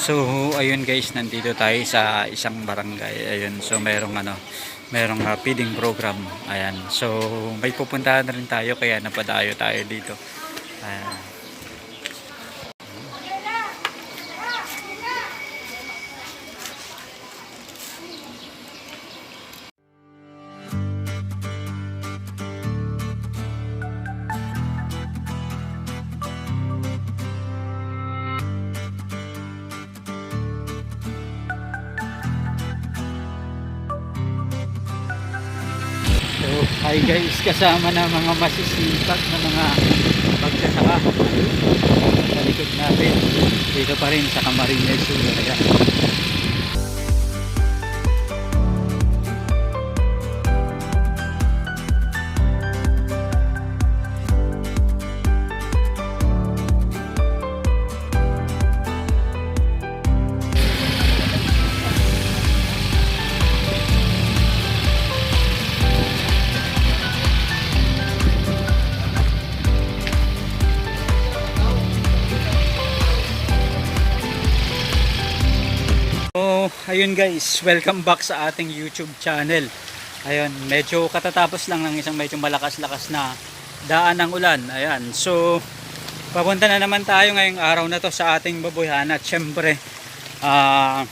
So, ayun guys, nandito tayo sa isang barangay. Ayun, so merong ano, merong uh, feeding program. Ayan. So, may pupuntahan na rin tayo kaya napadayo tayo dito. Ayan. Hi guys, kasama na mga masisipag na mga pagsasaka. Sa likod natin, dito pa rin sa Camarines Sur. Ayan. Ayun guys, welcome back sa ating YouTube channel. Ayun, medyo katatapos lang ng isang medyo malakas-lakas na daan ng ulan. Ayan, so papunta na naman tayo ngayong araw na to sa ating babuyan at syempre ah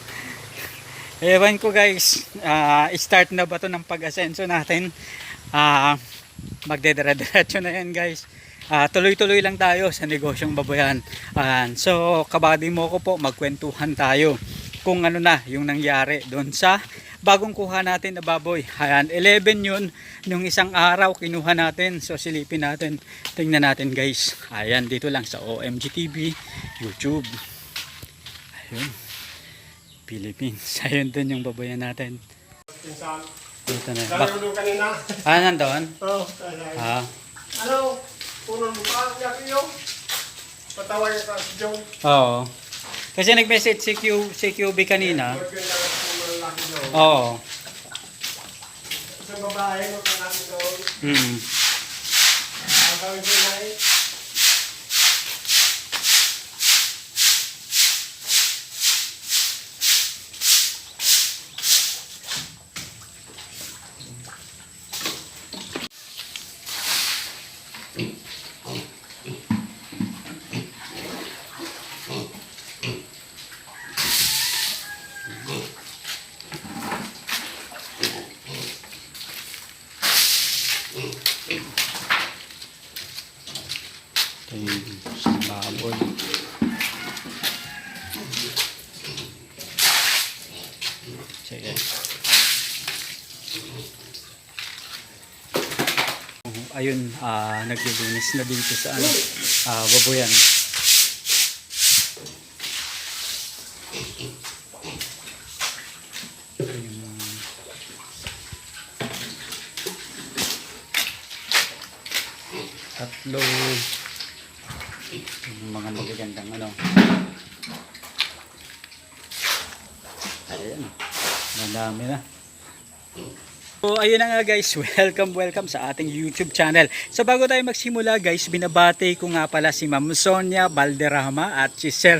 ewan ko guys, ah, start na ba to ng pag-asenso natin? Ah, magdedira-diretso na yan guys. Ah, tuloy-tuloy lang tayo sa negosyong baboyan. Ayan. So, kabady mo ko po, magkwentuhan tayo kung ano na yung nangyari doon sa bagong kuha natin na baboy. Ayan, 11 yun. Nung isang araw, kinuha natin. So, silipin natin. Tingnan natin guys. Ayan, dito lang sa OMG TV, YouTube. Ayun. Philippines. Ayun doon yung baboyan natin. Dito na. Bak kanina. ah, nandun? Oo, talay. Ah, Ano? Puno mo pa? Yak iyo. Patawag ka si John. oo. Kasi nag-message si, Q, si QB kanina. Oo. Isang babae namin doon. Mm. Ang tawag ko na eh. Ah naglilinis na dito sa ano, ah baboyan. Tatlo yung mga magagandang ano ayan madami na So ayun na nga guys, welcome welcome sa ating YouTube channel. So bago tayo magsimula guys, binabati ko nga pala si Ma'am Sonia Valderrama at si Sir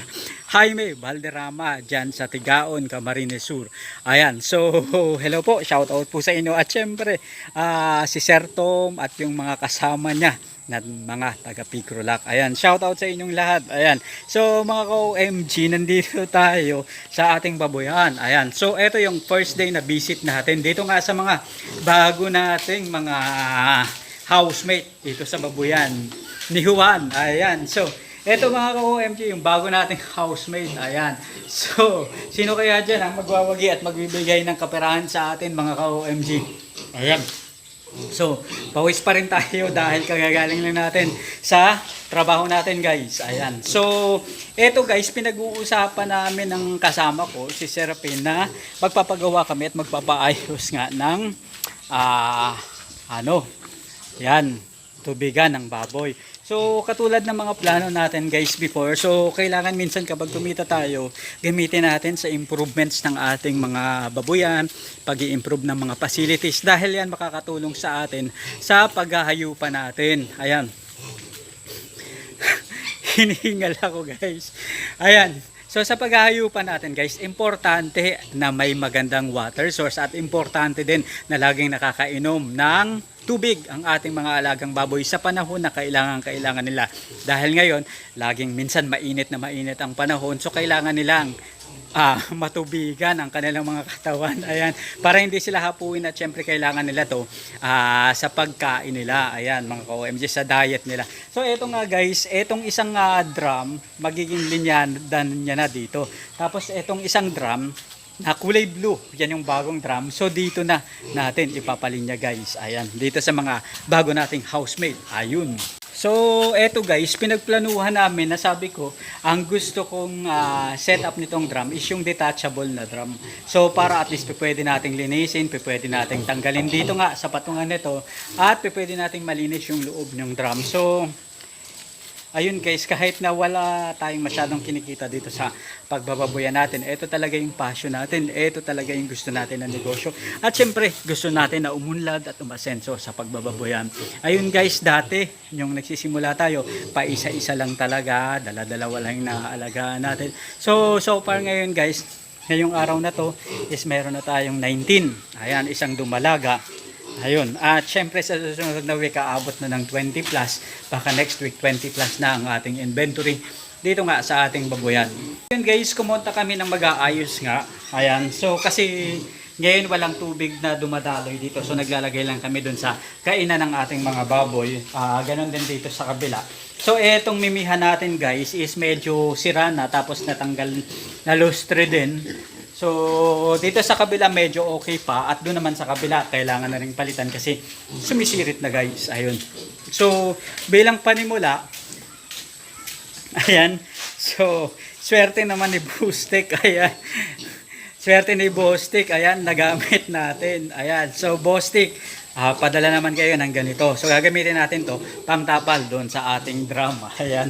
Jaime Valderrama dyan sa Tigaon, Camarines Sur. Ayan, so hello po, shout out po sa inyo at syempre ah, si Sir Tom at yung mga kasama niya na mga taga Pikrolac. Ayan, shout out sa inyong lahat. Ayan. So mga ka-OMG, nandito tayo sa ating baboyan. Ayan. So ito yung first day na visit natin. Dito nga sa mga bago nating mga housemate dito sa baboyan ni Juan. Ayan. So ito mga ka-OMG, yung bago nating housemate. Ayan. So, sino kaya dyan ang magwawagi at magbibigay ng kaperahan sa atin mga ka-OMG? Ayan. So, pawis pa rin tayo dahil kagagaling lang natin sa trabaho natin guys. Ayan. So, eto guys, pinag-uusapan namin ng kasama ko, si Serapin, na magpapagawa kami at magpapaayos nga ng, ah, ano, yan, tubigan ng baboy. So, katulad ng mga plano natin guys before, so kailangan minsan kapag tumita tayo, gamitin natin sa improvements ng ating mga babuyan, pag improve ng mga facilities dahil yan makakatulong sa atin sa paghahayupan natin. Ayan. hinihingal ako guys. Ayan. So sa paghahayupan natin guys, importante na may magandang water source at importante din na laging nakakainom ng tubig ang ating mga alagang baboy sa panahon na kailangan kailangan nila. Dahil ngayon, laging minsan mainit na mainit ang panahon so kailangan nilang ah, matubigan ang kanilang mga katawan. Ayan, para hindi sila hapuin at syempre kailangan nila to ah, sa pagkain nila. Ayan, mga ka-OMG sa diet nila. So eto nga guys, etong isang ah, drum, magiging linyadan niya na dito. Tapos etong isang drum, na kulay blue. Yan yung bagong drum. So dito na natin ipapalinya guys. Ayan, dito sa mga bago nating housemate. Ayun. So, eto guys, pinagplanuhan namin na sabi ko, ang gusto kong ah, setup nitong drum is yung detachable na drum. So, para at least pwede nating linisin, pwede nating tanggalin dito nga sa patungan nito, at pwede nating malinis yung loob ng drum. So, ayun guys, kahit na wala tayong masyadong kinikita dito sa pagbababoyan natin, ito talaga yung passion natin, ito talaga yung gusto natin na negosyo. At syempre, gusto natin na umunlad at umasenso sa pagbababoyan. Ayun guys, dati, yung nagsisimula tayo, pa isa-isa lang talaga, dala-dalawa lang naaalagaan natin. So, so far ngayon guys, ngayong araw na to is meron na tayong 19. Ayan, isang dumalaga. Ayun. At syempre sa susunod na week aabot na ng 20 plus. Baka next week 20 plus na ang ating inventory dito nga sa ating baboyan. Yun guys, kumonta kami ng mag-aayos nga. Ayan. So kasi ngayon walang tubig na dumadaloy dito. So naglalagay lang kami dun sa kainan ng ating mga baboy. Ah, ganon din dito sa kabila. So etong mimihan natin guys is medyo sira na tapos natanggal na lustre din. So, dito sa kabila medyo okay pa at doon naman sa kabila kailangan na rin palitan kasi sumisirit na guys. Ayun. So, bilang panimula, ayan. So, swerte naman ni Boostek. Ayan. Swerte ni Bostik. Ayan, nagamit natin. Ayan. So, Bostik, ah, padala naman kayo ng ganito. So, gagamitin natin to pamtapal doon sa ating drum. Ayan.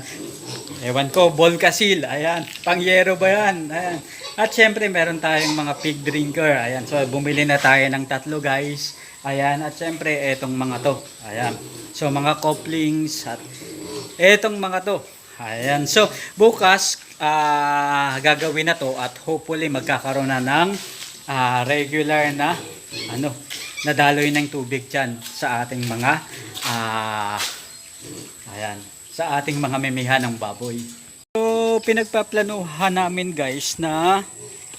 Ewan ko, Volcasil. Ayan. Pangyero ba yan? Ayan. At syempre, meron tayong mga pig drinker. Ayan. So, bumili na tayo ng tatlo, guys. Ayan. At syempre, etong mga to. Ayan. So, mga couplings at etong mga to. Ayan. So, bukas, ah, gagawin na to at hopefully magkakaroon na ng ah, regular na ano, nadaloy ng tubig dyan sa ating mga ah, ayan, sa ating mga mimihan ng baboy. So, pinagpaplanuhan namin guys na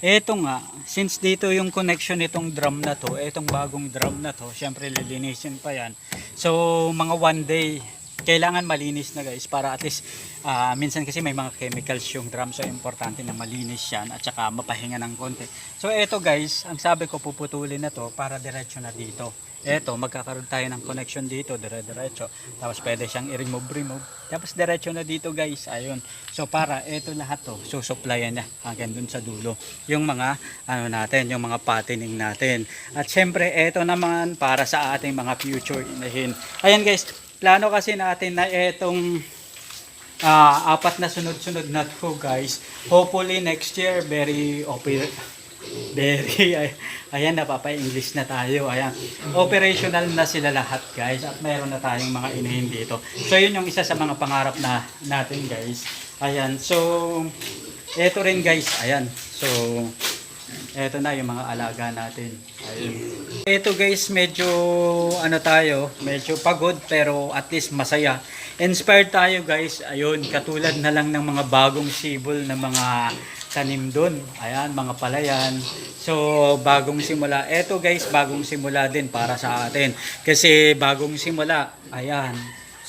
eto nga, since dito yung connection nitong drum na to, etong bagong drum na to, syempre lilinisin pa yan. So, mga one day, kailangan malinis na guys para at least ah, minsan kasi may mga chemicals yung drum so importante na malinis yan at saka mapahinga ng konti. So eto guys, ang sabi ko puputulin na to para diretso na dito. Eto, magkakaroon tayo ng connection dito, dire-diretso. Tapos pwede siyang i-remove, remove. Tapos diretso na dito guys, ayun. So para eto lahat to, susuplayan niya hanggang dun sa dulo. Yung mga, ano natin, yung mga patining natin. At syempre, eto naman para sa ating mga future inahin. Ayan guys, plano kasi natin na etong ah, apat na sunod-sunod na to guys. Hopefully next year, very open very ay, ayan napapa-English na tayo. Ayan. Operational na sila lahat guys at mayroon na tayong mga inahin dito. So yun yung isa sa mga pangarap na natin guys. Ayan. So eto rin guys. Ayan. So eto na yung mga alaga natin. Ayun eto guys medyo ano tayo medyo pagod pero at least masaya inspired tayo guys ayun katulad na lang ng mga bagong sibol na mga tanim doon. Ayan, mga palayan. So, bagong simula. Eto guys, bagong simula din para sa atin. Kasi bagong simula, ayan.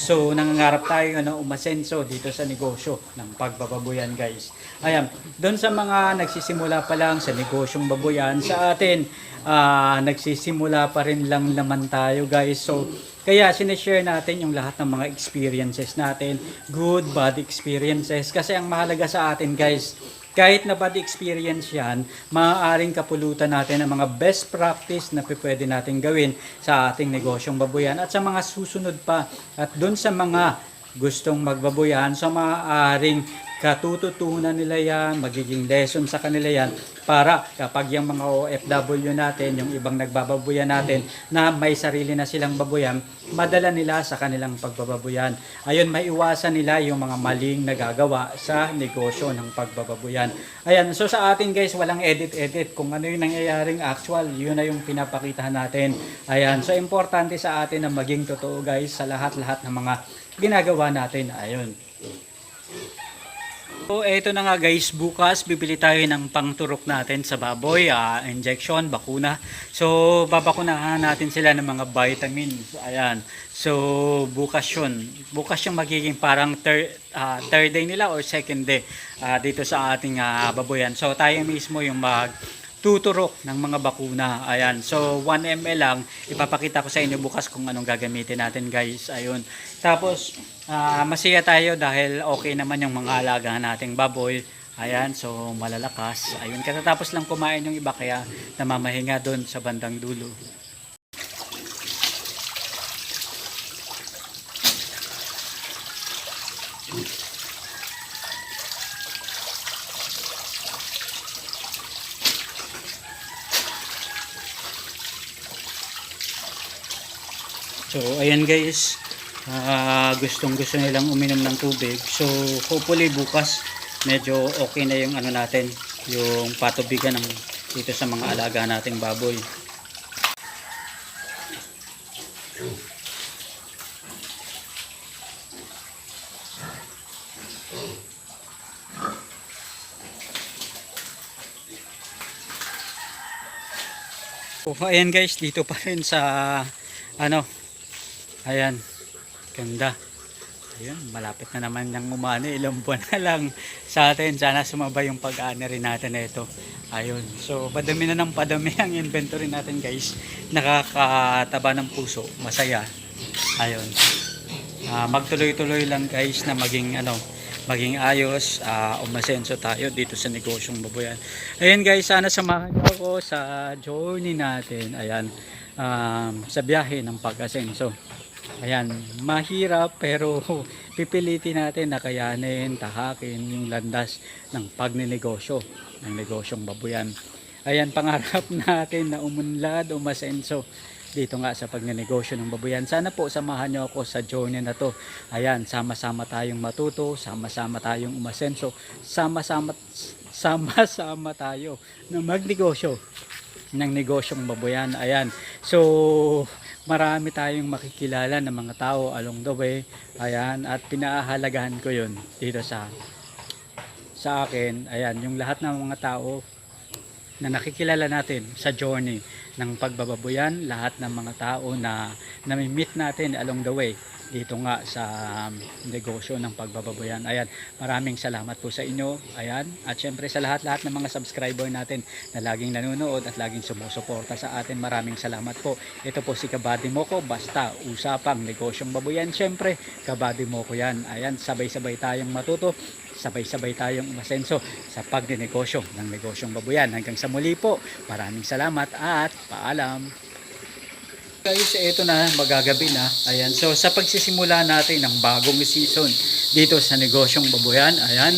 So, nangangarap tayo na umasenso dito sa negosyo ng pagbababoyan guys. Ayan, doon sa mga nagsisimula pa lang sa negosyong baboyan, sa atin, ah, nagsisimula pa rin lang naman tayo guys. So, kaya sinishare natin yung lahat ng mga experiences natin, good, bad experiences. Kasi ang mahalaga sa atin guys, kahit na bad experience yan, maaaring kapulutan natin ang mga best practice na pwede natin gawin sa ating negosyong baboyan at sa mga susunod pa at doon sa mga gustong magbaboyan so maaaring katututunan nila yan, magiging lesson sa kanila yan para kapag yung mga OFW natin, yung ibang nagbababuyan natin na may sarili na silang babuyan, madala nila sa kanilang pagbababuyan. Ayun, maiwasan nila yung mga maling nagagawa sa negosyo ng pagbababuyan. Ayan, so sa atin guys, walang edit-edit. Kung ano yung nangyayaring actual, yun na yung pinapakita natin. Ayan, so importante sa atin na maging totoo guys sa lahat-lahat ng mga ginagawa natin. Ayun. So, eto na nga guys, bukas bibili tayo ng pangturok natin sa baboy, ah, injection, bakuna. So, babakunahan natin sila ng mga vitamins. Ayan. So, bukas yun. Bukas yung magiging parang third, ah, third day nila or second day ah, dito sa ating ah, baboyan. So, tayo mismo yung mag tuturok ng mga bakuna. Ayan. So, 1 ml lang. Ipapakita ko sa inyo bukas kung anong gagamitin natin, guys. Ayun. Tapos, ah, masaya tayo dahil okay naman yung mga alaga nating baboy. Ayan, so malalakas. Ayun, katatapos lang kumain yung iba kaya namamahinga doon sa bandang dulo. So, ayan guys. Ah, gustong gusto nilang uminom ng tubig. So, hopefully bukas medyo okay na yung ano natin, yung patubigan ng dito sa mga alaga nating baboy. So, ayan guys, dito pa rin sa ano, ayan, ganda. Ayun, malapit na naman yung umani. Ilang buwan na lang sa atin. Sana sumabay yung pag-ani rin natin na ito. Ayun. So, padami na ng padami ang inventory natin guys. Nakakataba ng puso. Masaya. Ayun. Ah, magtuloy-tuloy lang guys na maging ano, maging ayos, uh, umasenso tayo dito sa negosyong baboyan. Ayun guys, sana samahan niyo ako sa journey natin. Ayan. Um, sa biyahe ng pag-asenso. Ayan, mahirap pero pipilitin natin na kayanin, tahakin yung landas ng pagninegosyo, ng negosyong babuyan. Ayan, pangarap natin na umunlad, umasenso dito nga sa pagnenegosyo ng babuyan. Sana po samahan niyo ako sa journey na to. Ayan, sama-sama tayong matuto, sama-sama tayong umasenso, sama-sama sama-sama tayo na magnegosyo ng negosyong babuyan. Ayan. So, marami tayong makikilala ng mga tao along the way. Ayan. At pinaahalagahan ko yun dito sa sa akin. Ayan. Yung lahat ng mga tao na nakikilala natin sa journey ng pagbababuyan, lahat ng mga tao na nami-meet natin along the way dito nga sa um, negosyo ng pagbababuyan. Ayan, maraming salamat po sa inyo. Ayan, at syempre sa lahat-lahat ng mga subscriber natin na laging nanonood at laging sumusuporta sa atin. Maraming salamat po. Ito po si Kabady Moko, basta usapang negosyong babuyan. Syempre, Kabady Moko yan. Ayan, sabay-sabay tayong matuto sabay-sabay tayong umasenso sa pagdinegosyo ng negosyong babuyan. Hanggang sa muli po, maraming salamat at paalam. Guys, ito na, magagabi na. Ayan, so sa pagsisimula natin ng bagong season dito sa negosyong babuyan, ayan.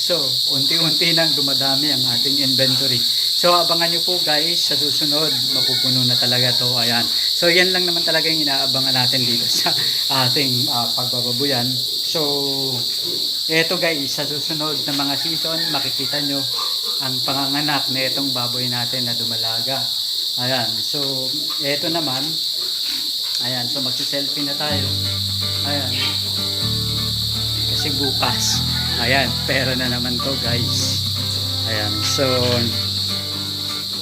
So, unti-unti nang dumadami ang ating inventory. So, abangan nyo po guys, sa susunod, mapupuno na talaga to Ayan. So, yan lang naman talaga yung inaabangan natin dito sa ating ah, pagbababuyan. So, eto guys, sa susunod na mga season, makikita nyo ang panganganak na itong baboy natin na dumalaga. Ayan, so, eto naman, ayan, so magsiselfie na tayo. Ayan, kasi bukas, ayan, pera na naman to guys. Ayan, so,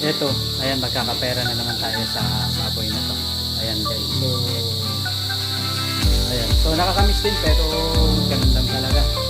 eto, ayan, magkakapera na naman tayo sa baboy na to. Ayan guys, so, ayan, so nakakamiss din pero ganun lang talaga.